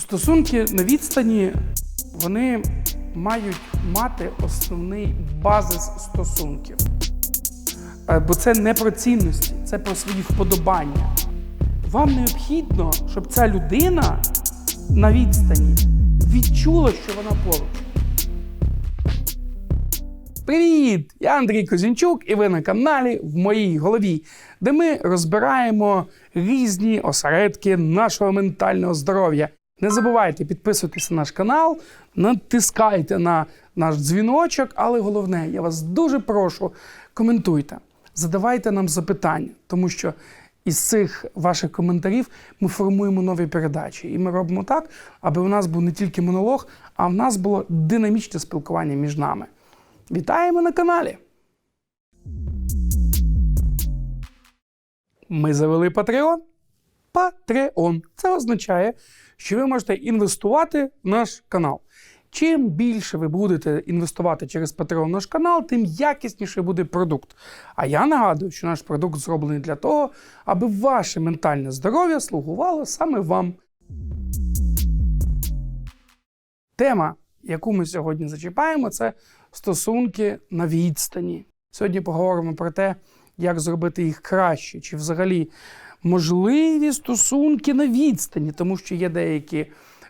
Стосунки на відстані вони мають мати основний базис стосунків. Е, Бо це не про цінності, це про свої вподобання. Вам необхідно, щоб ця людина на відстані відчула, що вона поруч. Привіт! Я Андрій Козінчук, і ви на каналі в моїй голові, де ми розбираємо різні осередки нашого ментального здоров'я. Не забувайте підписуватися на наш канал, натискайте на наш дзвіночок, але головне, я вас дуже прошу, коментуйте, задавайте нам запитання, тому що із цих ваших коментарів ми формуємо нові передачі. І ми робимо так, аби у нас був не тільки монолог, а в нас було динамічне спілкування між нами. Вітаємо на каналі! Ми завели Patreon. Patreon. Це означає, що ви можете інвестувати в наш канал. Чим більше ви будете інвестувати через Patreon наш канал, тим якісніше буде продукт. А я нагадую, що наш продукт зроблений для того, аби ваше ментальне здоров'я слугувало саме вам. Тема, яку ми сьогодні зачіпаємо, це стосунки на відстані. Сьогодні поговоримо про те, як зробити їх краще, чи взагалі можливі стосунки на відстані, тому що є деякі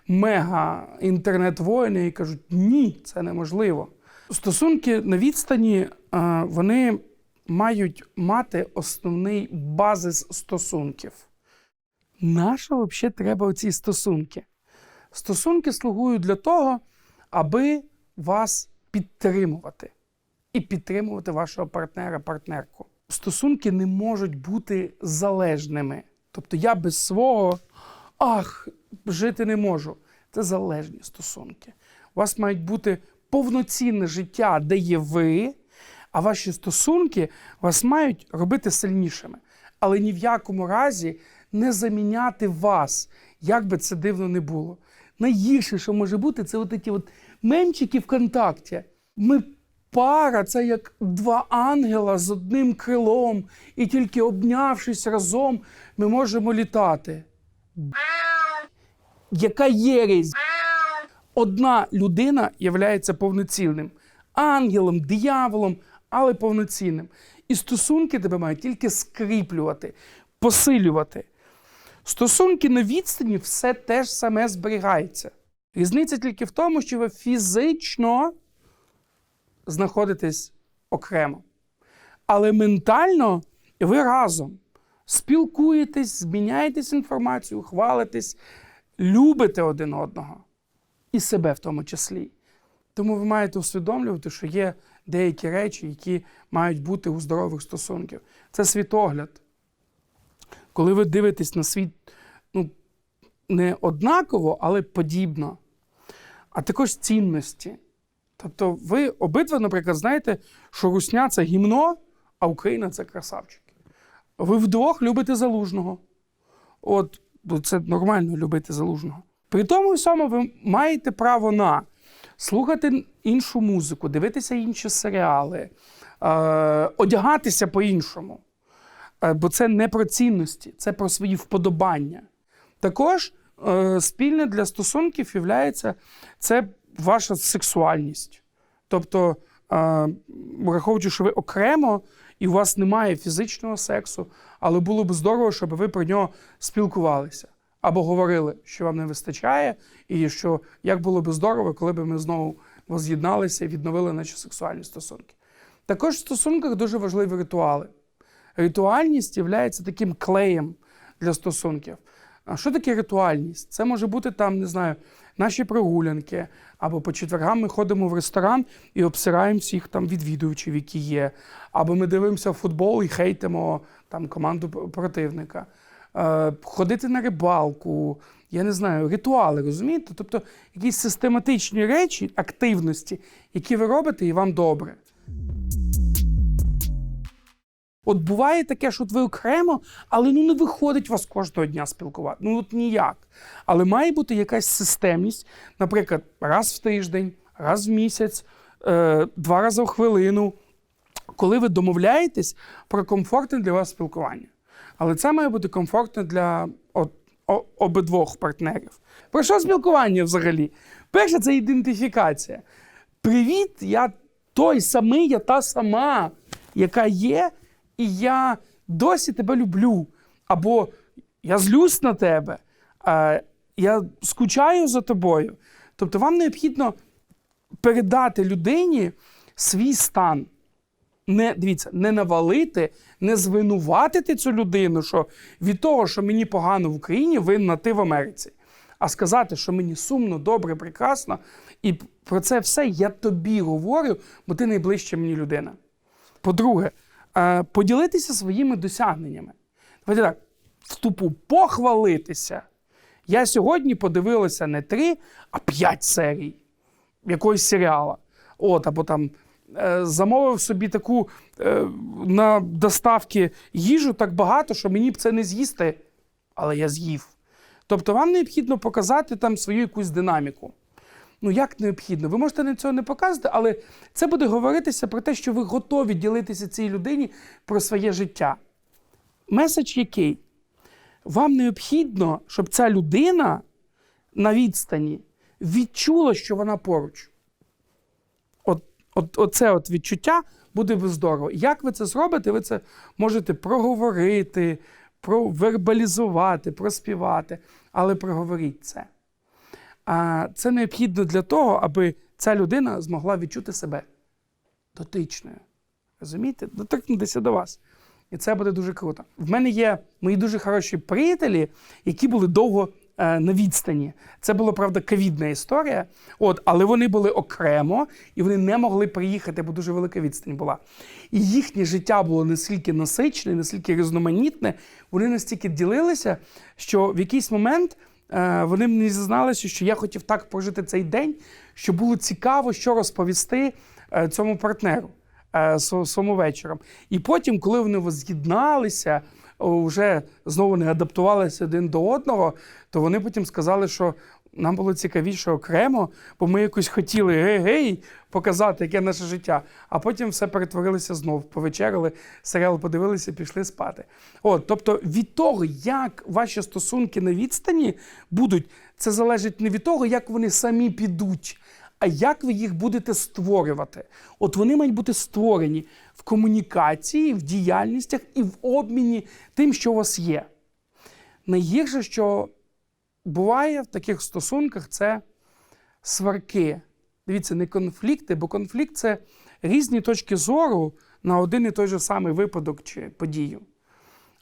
мега інтернет-воїни, які кажуть, ні, це неможливо. Стосунки на відстані е, вони мають мати основний базис стосунків. Нащо взагалі треба оці стосунки? Стосунки слугують для того, аби вас підтримувати і підтримувати вашого партнера, партнерку. Стосунки не можуть бути залежними. Тобто я без свого ах, жити не можу. Це залежні стосунки. У вас мають бути повноцінне життя, де є ви, а ваші стосунки вас мають робити сильнішими. Але ні в якому разі не заміняти вас, як би це дивно не було. Найгірше, що може бути, це от ці от мемчики ВКонтакті. Ми пара, це як два ангела з одним крилом, і тільки обнявшись разом, ми можемо літати. Яка єресь? Одна людина є повноцінним ангелом, дияволом, але повноцінним. І стосунки тебе мають тільки скріплювати, посилювати. Стосунки на відстані все те ж саме зберігається. Різниця тільки в тому, що ви фізично знаходитесь окремо. Але ментально ви разом спілкуєтесь, зміняєтесь інформацією, хвалитесь, любите один одного і себе в тому числі. Тому ви маєте усвідомлювати, що є деякі речі, які мають бути у здорових стосунках. Це світогляд. Коли ви дивитесь на світ ну, не однаково, але подібно, а також цінності. Тобто, ви обидва, наприклад, знаєте, що Русня це гімно, а Україна це красавчики. Ви вдвох любите залужного. От ну, це нормально любити залужного. При тому всьому ви маєте право на слухати іншу музику, дивитися інші серіали, е, одягатися по-іншому. Е, бо це не про цінності, це про свої вподобання. Також е, спільне для стосунків є це ваша сексуальність. Тобто, е, враховуючи, що ви окремо і у вас немає фізичного сексу, але було б здорово, щоб ви про нього спілкувалися або говорили, що вам не вистачає, і що як було б здорово, коли б ми знову воз'єдналися і відновили наші сексуальні стосунки. Також в стосунках дуже важливі ритуали. Ритуальність є таким клеєм для стосунків. А що таке ритуальність? Це може бути там, не знаю, наші прогулянки, або по четвергам ми ходимо в ресторан і обсираємо всіх там відвідувачів, які є. Або ми дивимося футбол і хейтимо там команду противника. Е, ходити на рибалку, я не знаю, ритуали, розумієте? Тобто якісь систематичні речі, активності, які ви робите, і вам добре. От буває таке, що от ви окремо, але ну не виходить вас кожного дня спілкувати. Ну от ніяк. Але має бути якась системність, наприклад, раз в тиждень, раз в місяць, е, два рази в хвилину, коли ви домовляєтесь про комфортне для вас спілкування. Але це має бути комфортне для от, обидвох партнерів. Про що спілкування взагалі? Перше, це ідентифікація. Привіт, я той самий, я та сама, яка є, і я досі тебе люблю. Або я злюсь на тебе, я скучаю за тобою. Тобто вам необхідно передати людині свій стан. Не, дивіться, не навалити, не звинуватити цю людину, що від того, що мені погано в Україні, винна ти в Америці. А сказати, що мені сумно, добре, прекрасно, і про це все я тобі говорю, бо ти найближча мені людина. По-друге, поділитися своїми досягненнями. Давайте так, в тупу похвалитися. Я сьогодні подивилася не три, а п'ять серій якогось серіала. От, або там е, замовив собі таку е, на доставки їжу так багато, що мені б це не з'їсти, але я з'їв. Тобто вам необхідно показати там свою якусь динаміку. Ну, як необхідно? Ви можете на цього не показувати, але це буде говоритися про те, що ви готові ділитися цій людині про своє життя. Меседж який? Вам необхідно, щоб ця людина на відстані відчула, що вона поруч. От, от, оце от відчуття буде здорово. Як ви це зробите? Ви це можете проговорити, провербалізувати, проспівати, але проговоріть це. Це необхідно для того, аби ця людина змогла відчути себе дотичною. Розумієте? Доторкнутися до вас. І це буде дуже круто. В мене є мої дуже хороші приятелі, які були довго е, на відстані. Це була, правда, ковідна історія. От, але вони були окремо і вони не могли приїхати, бо дуже велика відстань була. І їхнє життя було настільки насичене, настільки різноманітне, вони настільки ділилися, що в якийсь момент вони мені зізналися, що я хотів так прожити цей день, що було цікаво, що розповісти е, цьому партнеру е, своєму вечором. І потім, коли вони воз'єдналися, вже знову не адаптувалися один до одного, то вони потім сказали, що нам було цікавіше окремо, бо ми якось хотіли гей-гей показати, яке наше життя. А потім все перетворилося знов. Повечеряли, серіал подивилися, пішли спати. От, тобто від того, як ваші стосунки на відстані будуть, це залежить не від того, як вони самі підуть, а як ви їх будете створювати. От вони мають бути створені в комунікації, в діяльностях і в обміні тим, що у вас є. Найгірше, що буває в таких стосунках, це сварки. Дивіться, не конфлікти, бо конфлікт це різні точки зору на один і той же самий випадок чи подію.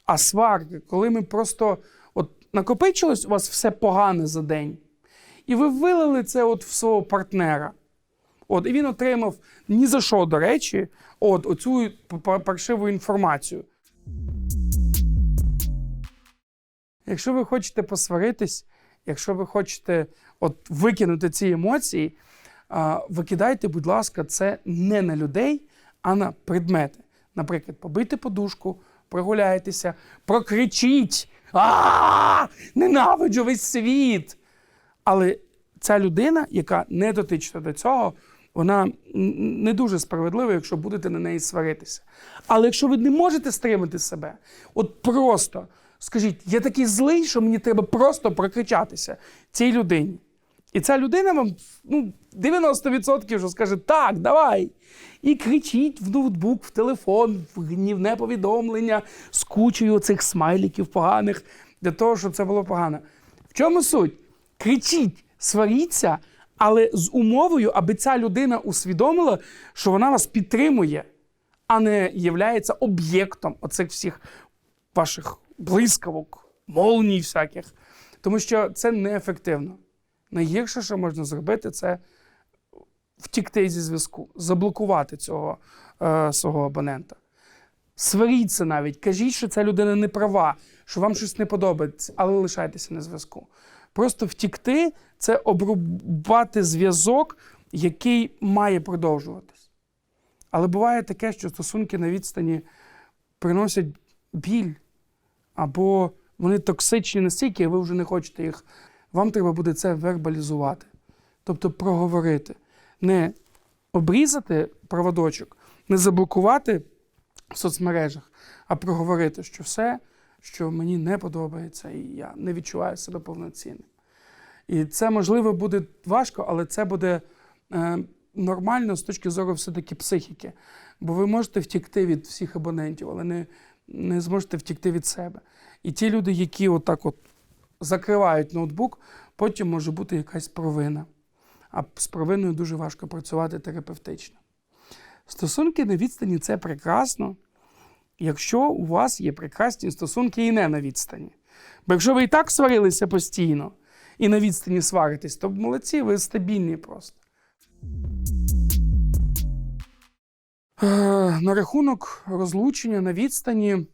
А сварки, коли ми просто от накопичилось у вас все погане за день, і ви вилили це от в свого партнера. От, і він отримав ні за що, до речі, от оцю паршиву інформацію. Якщо ви хочете посваритись, якщо ви хочете от, викинути ці емоції, викидайте, будь ласка, це не на людей, а на предмети. Наприклад, побийте подушку, прогуляйтеся, прокричіть. а Ненавиджу весь світ! Але ця людина, яка не дотична до цього, вона не дуже справедлива, якщо будете на неї сваритися. Але якщо ви не можете стримати себе, от просто скажіть, я такий злий, що мені треба просто прокричатися цій людині. І ця людина вам ну, 90% вже скаже так, давай. І кричіть в ноутбук, в телефон, в гнівне повідомлення з кучею цих смайликів поганих для того, щоб це було погано. В чому суть? Кричіть, сваріться, але з умовою, аби ця людина усвідомила, що вона вас підтримує, а не являється об'єктом оцих всіх ваших блискавок, молній всяких. Тому що це неефективно. Найгірше, що можна зробити, це втікти зі зв'язку, заблокувати цього е, свого абонента. Сваріться навіть, кажіть, що ця людина не права, що вам щось не подобається, але лишайтеся на зв'язку. Просто втікти це обрубати зв'язок, який має продовжуватись. Але буває таке, що стосунки на відстані приносять біль, або вони токсичні настільки, ви вже не хочете їх. Вам треба буде це вербалізувати, тобто проговорити, не обрізати проводочок, не заблокувати в соцмережах, а проговорити, що все, що мені не подобається, і я не відчуваю себе повноцінним. І це, можливо, буде важко, але це буде е, нормально з точки зору все-таки психіки. Бо ви можете втікти від всіх абонентів, але не, не зможете втікти від себе. І ті люди, які отак от закривають ноутбук, потім може бути якась провина. А з провиною дуже важко працювати терапевтично. Стосунки на відстані це прекрасно, якщо у вас є прекрасні стосунки і не на відстані. Бо якщо ви і так сварилися постійно і на відстані сваритесь, то молодці, ви стабільні просто. Е, На рахунок розлучення на відстані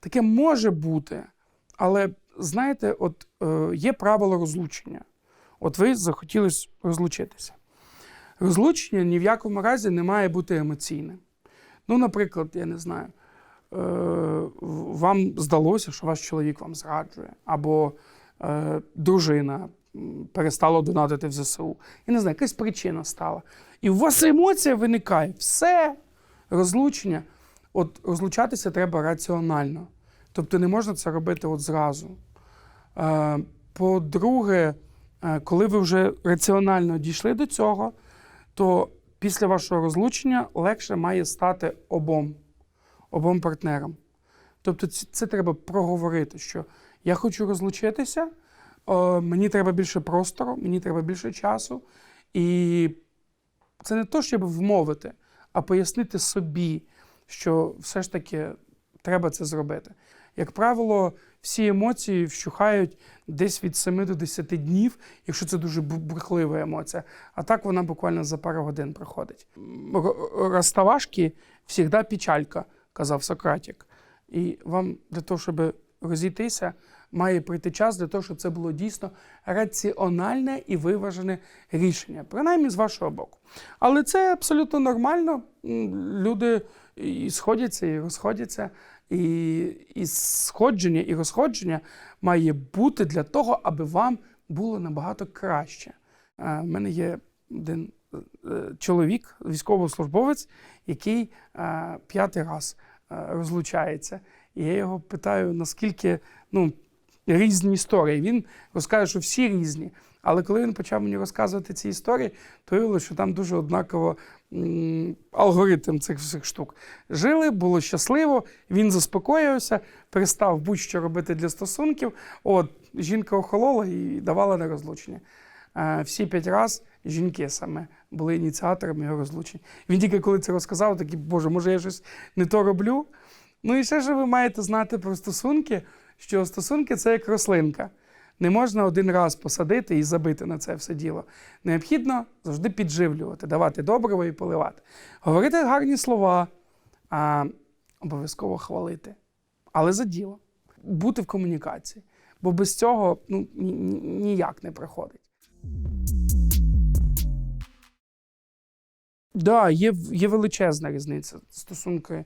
таке може бути, але знаєте, от е, є правило розлучення. От ви захотіли розлучитися. Розлучення ні в якому разі не має бути емоційним. Ну, наприклад, я не знаю, е, вам здалося, що ваш чоловік вам зраджує, або дружина перестала донатити в ЗСУ. Я не знаю, якась причина стала. І у вас емоція виникає. Все, розлучення. От розлучатися треба раціонально. Тобто не можна це робити от зразу. Е, По-друге, е, коли ви вже раціонально дійшли до цього, то після вашого розлучення легше має стати обом, обом партнерам. Тобто це, треба проговорити, що я хочу розлучитися, мені треба більше простору, мені треба більше часу. І це не то, щоб вмовити, а пояснити собі, що все ж таки треба це зробити. Як правило, всі емоції вщухають десь від 7 до 10 днів, якщо це дуже бурхлива емоція. А так вона буквально за пару годин проходить. Розставашки завжди печалька, казав Сократік. І вам для того, щоб розійтися, має прийти час для того, щоб це було дійсно раціональне і виважене рішення, принаймні з вашого боку. Але це абсолютно нормально. Люди і сходяться, і розходяться. І, і сходження і розходження має бути для того, аби вам було набагато краще. У мене є один е, чоловік, військовослужбовець, який е, п'ятий раз е, розлучається. І я його питаю, наскільки ну, різні історії. Він розкаже, що всі різні. Але коли він почав мені розказувати ці історії, то виявилося, що там дуже однаково алгоритм цих всіх штук. Жили, було щасливо, він заспокоївся, перестав будь-що робити для стосунків. От, жінка охолола і давала на розлучення. Е, всі п'ять разів жінки саме були ініціаторами його розлучень. Він тільки коли це розказав, такий, боже, може, я щось не то роблю. Ну і ще ж ви маєте знати про стосунки, що стосунки це як рослинка. Не можна один раз посадити і забити на це все діло. Необхідно завжди підживлювати, давати добриво і поливати. Говорити гарні слова, а обов'язково хвалити. Але за діло. Бути в комунікації. Бо без цього ну, ні- ні- ніяк не проходить. Так, да, є, є величезна різниця стосунки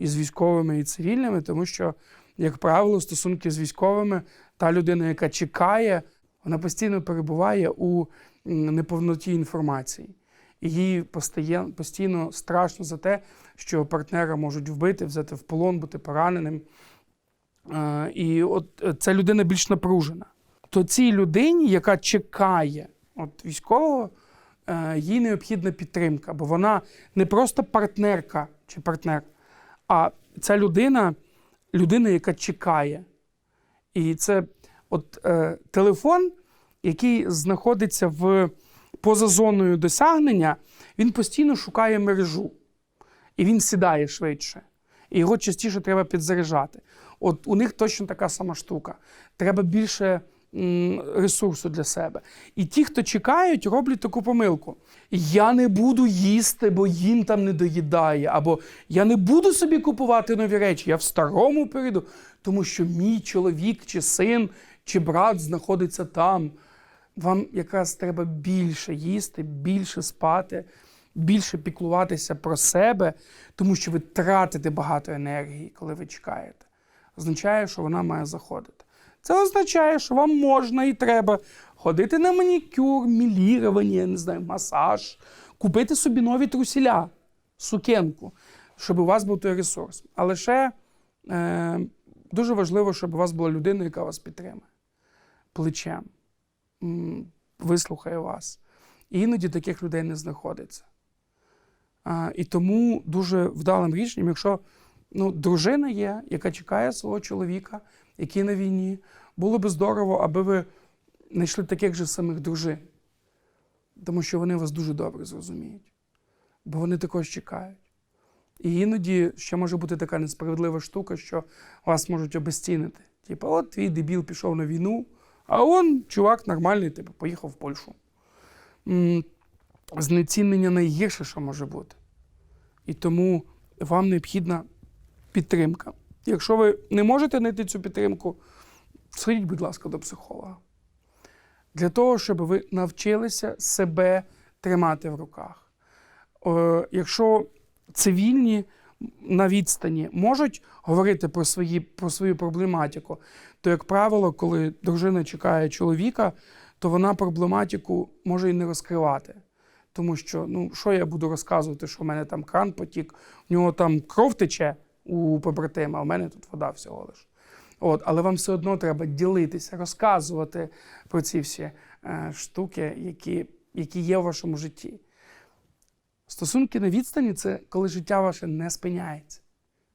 із військовими і цивільними, тому що, як правило, стосунки з військовими, та людина, яка чекає, вона постійно перебуває у неповноті інформації. І їй постійно страшно за те, що партнера можуть вбити, взяти в полон, бути пораненим. Е, І от е, ця людина більш напружена. То цій людині, яка чекає от військового, е, їй необхідна підтримка, бо вона не просто партнерка чи партнер, а ця людина людина, яка чекає. І це от е, телефон, який знаходиться в поза зоною досягнення, він постійно шукає мережу. І він сідає швидше. І його частіше треба підзаряджати. От у них точно така сама штука. Треба більше ресурсу для себе. І ті, хто чекають, роблять таку помилку. Я не буду їсти, бо їм там не доїдає. Або я не буду собі купувати нові речі, я в старому перейду, тому що мій чоловік, чи син, чи брат знаходиться там. Вам якраз треба більше їсти, більше спати, більше піклуватися про себе, тому що ви тратите багато енергії, коли ви чекаєте. Означає, що вона має заходити. Це означає, що вам можна і треба ходити на манікюр, мілірування, я не знаю, масаж, купити собі нові трусіля, сукенку, щоб у вас був той ресурс. Але ще е, дуже важливо, щоб у вас була людина, яка вас підтримує плечем, вислухає вас. І іноді таких людей не знаходиться. А, і тому дуже вдалим рішенням, якщо ну, дружина є, яка чекає свого чоловіка, який на війні, було би здорово, аби ви знайшли таких же самих дружин. Тому що вони вас дуже добре зрозуміють. Бо вони також чекають. І іноді ще може бути така несправедлива штука, що вас можуть обезцінити. Типу, от твій дебіл пішов на війну, а он, чувак нормальний, типу, поїхав в Польщу. Знецінення найгірше, що може бути. І тому вам необхідна підтримка. Якщо ви не можете знайти цю підтримку, сходіть, будь ласка, до психолога. Для того, щоб ви навчилися себе тримати в руках. Е, якщо цивільні на відстані можуть говорити про, свої, про свою проблематику, то, як правило, коли дружина чекає чоловіка, то вона проблематику може і не розкривати. Тому що, ну, що я буду розказувати, що в мене там кран потік, у нього там кров тече у побратима, в мене тут вода всього лиш. От, але вам все одно треба ділитися, розказувати про ці всі е, штуки, які, які є в вашому житті. Стосунки на відстані це коли життя ваше не спиняється.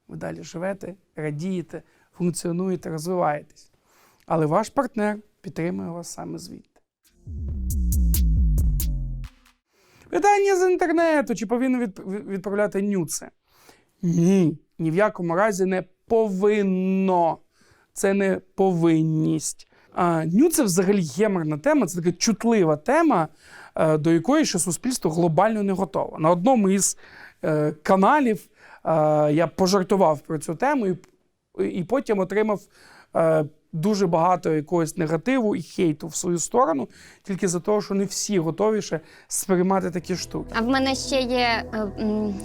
Ви далі живете, радієте, функціонуєте, розвиваєтесь. Але ваш партнер підтримує вас саме звідти. Питання з інтернету: чи повинен відправляти нюци? Ні, ні в якому разі не повинно. Це не повинність. А, ню це взагалі геморна тема, це така чутлива тема, е, до якої ще суспільство глобально не готове. На одному із е, каналів е, я пожартував про цю тему і, потім отримав дуже багато якогось негативу і хейту в свою сторону, тільки за те, що не всі готові ще сприймати такі штуки. А в мене ще є е,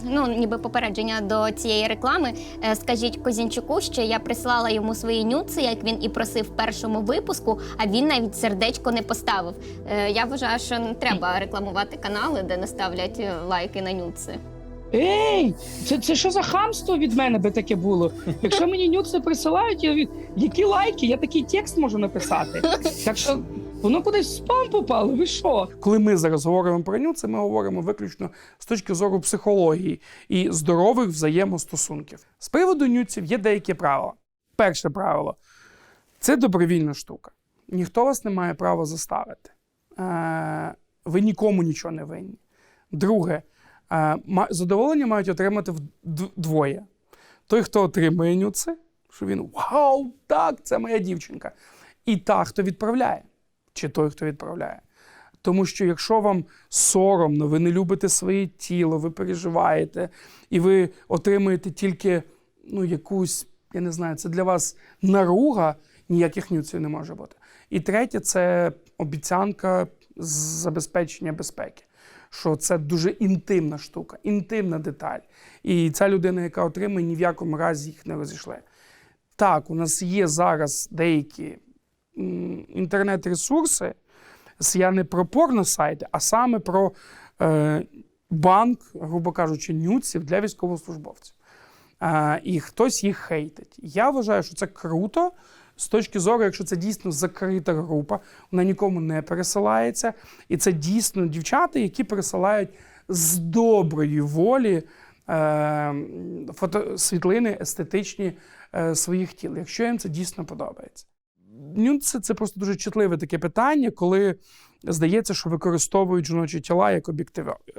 ну ніби попередження до цієї реклами. Е, Скажіть Козінчуку, що я прислала йому свої нюци, як він і просив в першому випуску, а він навіть сердечко не поставив. Е, Я вважаю, що не треба рекламувати канали, де не ставлять лайки на нюци. Ей, це, це що за хамство від мене би таке було? Якщо мені нюци присилають, я, від- які лайки, я такий текст можу написати. Так що воно кудись в спам попало, ви що? Коли ми зараз говоримо про ню, це ми говоримо виключно з точки зору психології і здорових взаємостосунків. З приводу нюців є деякі правила. Перше правило це добровільна штука. Ніхто вас не має права заставити. Е, ви нікому нічого не винні. Друге, задоволення мають отримати вд- двоє. Той, хто отримує нюци, що він вау, так, це моя дівчинка. І та, хто відправляє, чи той, хто відправляє. Тому що якщо вам соромно, ви не любите своє тіло, ви переживаєте, і ви отримуєте тільки ну, якусь, я не знаю, це для вас наруга, ніяких нюців не може бути. І третє це обіцянка забезпечення безпеки. Що це дуже інтимна штука, інтимна деталь. І ця людина, яка отримує, ні в якому разі їх не розійшле. Так, у нас є зараз деякі інтернет-ресурси, я не про порно-сайти, а саме про е, банк, грубо кажучи, нюців для військовослужбовців. Е, і хтось їх хейтить. Я вважаю, що це круто. З точки зору, якщо це дійсно закрита група, вона нікому не пересилається. І це дійсно дівчата, які пересилають з доброї волі е, фото, світлини естетичні е, своїх тіл, якщо їм це дійсно подобається. Нюци це просто дуже чутливе таке питання, коли здається, що використовують жіночі тіла як,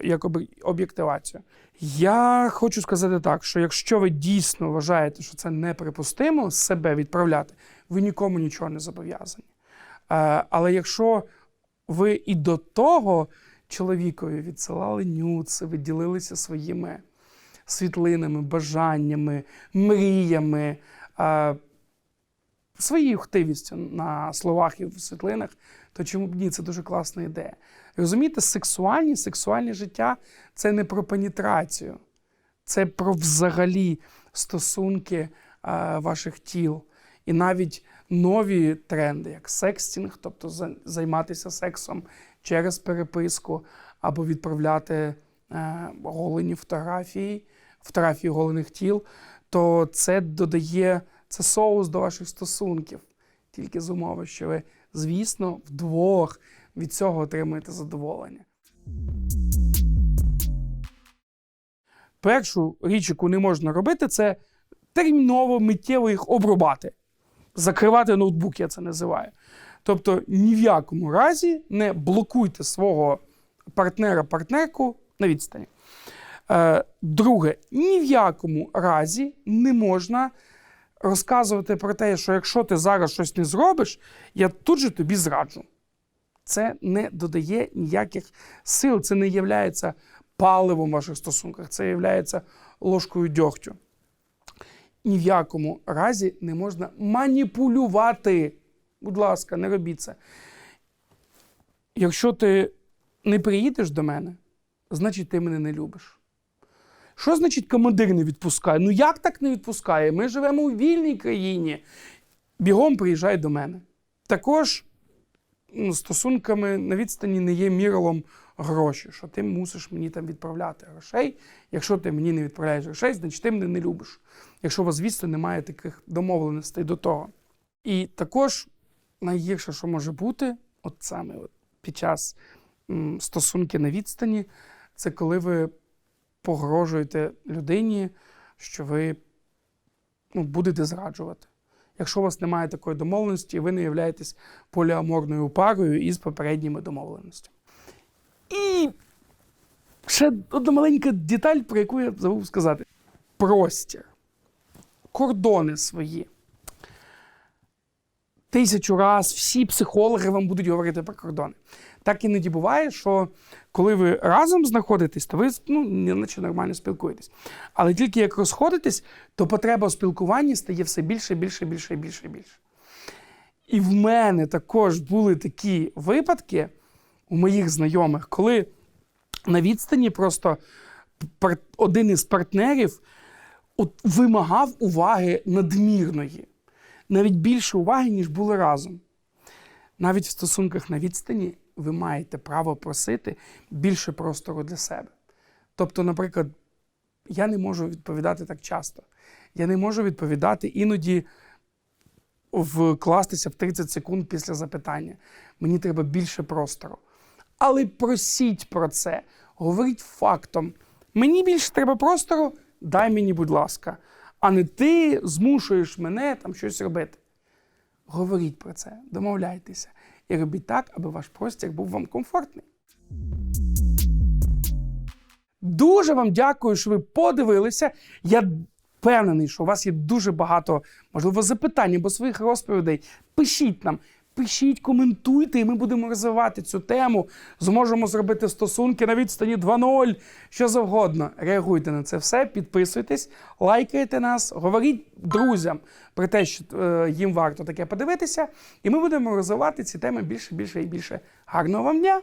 як об'єктивацію. Я хочу сказати так, що якщо ви дійсно вважаєте, що це неприпустимо себе відправляти, ви нікому нічого не зобов'язані. Е, Але якщо ви і до того чоловікові відсилали нюци, ви ділилися своїми світлинами, бажаннями, мріями, е, своєю хтивістю на словах і в світлинах, то чому б ні? Це дуже класна ідея. Розумієте, сексуальність, сексуальне життя це не про пенетрацію, це про взагалі стосунки е, ваших тіл. І навіть нові тренди, як секстінг, тобто за- займатися сексом через переписку або відправляти е, голені фотографії, фотографії голених тіл, то це додає це соус до ваших стосунків. Тільки з умови, що ви, звісно, вдвох від цього отримуєте задоволення. Першу річ, яку не можна робити, це терміново миттєво їх обрубати. Закривати ноутбук, я це називаю. Тобто ні в якому разі не блокуйте свого партнера-партнерку на відстані. Е, друге, ні в якому разі не можна розказувати про те, що якщо ти зараз щось не зробиш, я тут же тобі зраджу. Це не додає ніяких сил, це не є паливом в ваших стосунках, це є ложкою дьогтю. Ні в якому разі не можна маніпулювати. Будь ласка, не робіть це. Якщо ти не приїдеш до мене, значить ти мене не любиш. Що значить командир не відпускає? Ну як так не відпускає? Ми живемо у вільній країні. Бігом приїжджай до мене. Також стосунками на відстані не є мірилом гроші, що ти мусиш мені там відправляти грошей. Якщо ти мені не відправляєш грошей, значить ти мене не любиш. Якщо у вас, звісно, немає таких домовленостей до того. І також найгірше, що може бути, от саме от під час м, стосунки на відстані, це коли ви погрожуєте людині, що ви ну, будете зраджувати. Якщо у вас немає такої домовленості, ви не являєтесь поліаморною парою із попередніми домовленостями. Ще одна маленька деталь, про яку я забув сказати: простір, кордони свої. Тисячу раз всі психологи вам будуть говорити про кордони. Так іноді буває, що коли ви разом знаходитесь, то ви ну, наче нормально спілкуєтесь. Але тільки як розходитесь, то потреба у спілкуванні стає все більше, більше, більше, більше, більше. І в мене також були такі випадки у моїх знайомих, коли на відстані просто один із партнерів вимагав уваги надмірної, навіть більше уваги, ніж були разом. Навіть в стосунках на відстані ви маєте право просити більше простору для себе. Тобто, наприклад, я не можу відповідати так часто. Я не можу відповідати іноді вкластися в 30 секунд після запитання. Мені треба більше простору. Але просіть про це, говоріть фактом. Мені більше треба простору, дай мені, будь ласка, а не ти змушуєш мене там щось робити. Говоріть про це, домовляйтеся і робіть так, аби ваш простір був вам комфортний. Дуже вам дякую, що ви подивилися. Я впевнений, що у вас є дуже багато, можливо, запитань або своїх розповідей. Пишіть нам, пишіть, коментуйте, і ми будемо розвивати цю тему. Зможемо зробити стосунки на відстані 2.0, що завгодно. Реагуйте на це все, підписуйтесь, лайкайте нас, говоріть друзям про те, що е, їм варто таке подивитися. І ми будемо розвивати ці теми більше, більше і більше. Гарного вам дня!